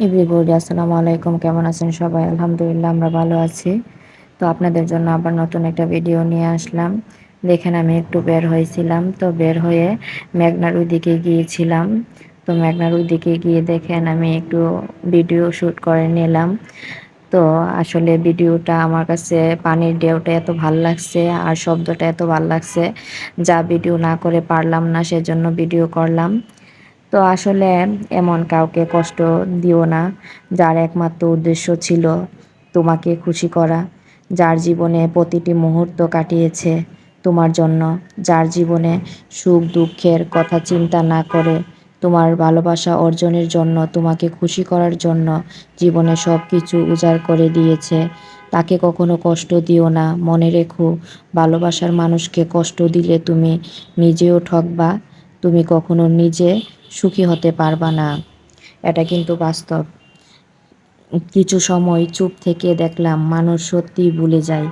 Everybody আসসালামু আলাইকুম, কেমন আছেন সবাই? আলহামদুলিল্লাহ, আমরা ভালো আছি। তো আপনাদের জন্য আবার নতুন একটা ভিডিও নিয়ে আসলাম। দেখেন আমি একটু বের হয়েছিলাম। তো বের হয়ে মেঘনার ওই দিকে গিয়েছিলাম। তো মেঘনার ওই দিকে গিয়ে দেখেন আমি একটু ভিডিও শ্যুট করে নিলাম। তো আসলে ভিডিওটা আমার কাছে, পানির ঢেউটা এত ভালো লাগছে আর শব্দটা এত ভালো লাগছে, যা ভিডিও না করে পারলাম না, সেজন্য ভিডিও করলাম। তো আসলে এমন কাউকে কষ্ট দিও না, যার একমাত্র উদ্দেশ্য ছিল তোমাকে খুশি করা, যার জীবনে প্রতিটি মুহূর্ত কাটিয়েছে তোমার জন্য, যার জীবনে সুখ দুঃখের কথা চিন্তা না করে তোমার ভালোবাসা অর্জনের জন্য, তোমাকে খুশি করার জন্য জীবনে সব কিছু উজাড় করে দিয়েছে। তাকে কখনো কষ্ট দিও না। মনে রেখো, ভালোবাসার মানুষকে কষ্ট দিলে তুমি নিজেও ঠকবা তুমি কখনো নিজে সুখী হতে পারবা না। এটা কিন্তু বাস্তব। কিছু সময় চুপ থেকে দেখলাম মানুষ সত্যিই ভুলে যায়।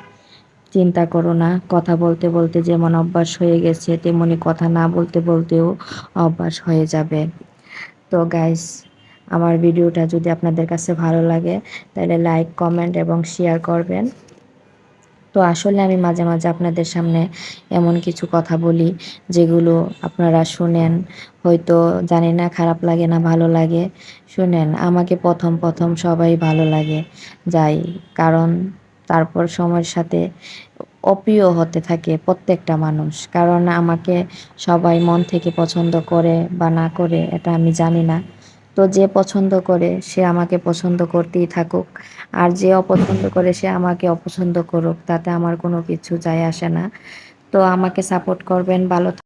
চিন্তা করো না, কথা বলতে বলতে যেমন অভ্যাস হয়ে গেছে, তেমনি কথা না বলতে বলতেও অভ্যাস হয়ে যাবে। তো গাইস আমার ভিডিওটা যদি আপনাদের কাছে ভালো লাগে, তাহলে লাইক কমেন্ট এবং শেয়ার করবেন। তো আসলে আমি মাঝে মাঝে আপনাদের সামনে এমন কিছু কথা বলি যেগুলো আপনারা শুনেন। হয়তো জানি না খারাপ লাগে না ভালো লাগে। শুনেন, আমাকে প্রথম প্রথম সবাই ভালো লাগে। যাই, কারণ তারপর সময়ের সাথে অপ্রিয় হতে থাকে প্রত্যেকটা মানুষ। কারণ আমাকে সবাই মন থেকে পছন্দ করে বা না করে, এটা আমি জানি না। তো যে পছন্দ করে সে আমাকে পছন্দ করতেই থাকুক। আর যে অপছন্দ করে সে আমাকে অপছন্দ করুক, তাতে আমার কোনো কিছু যায় আসে না। তো আমাকে সাপোর্ট করবেন, ভালো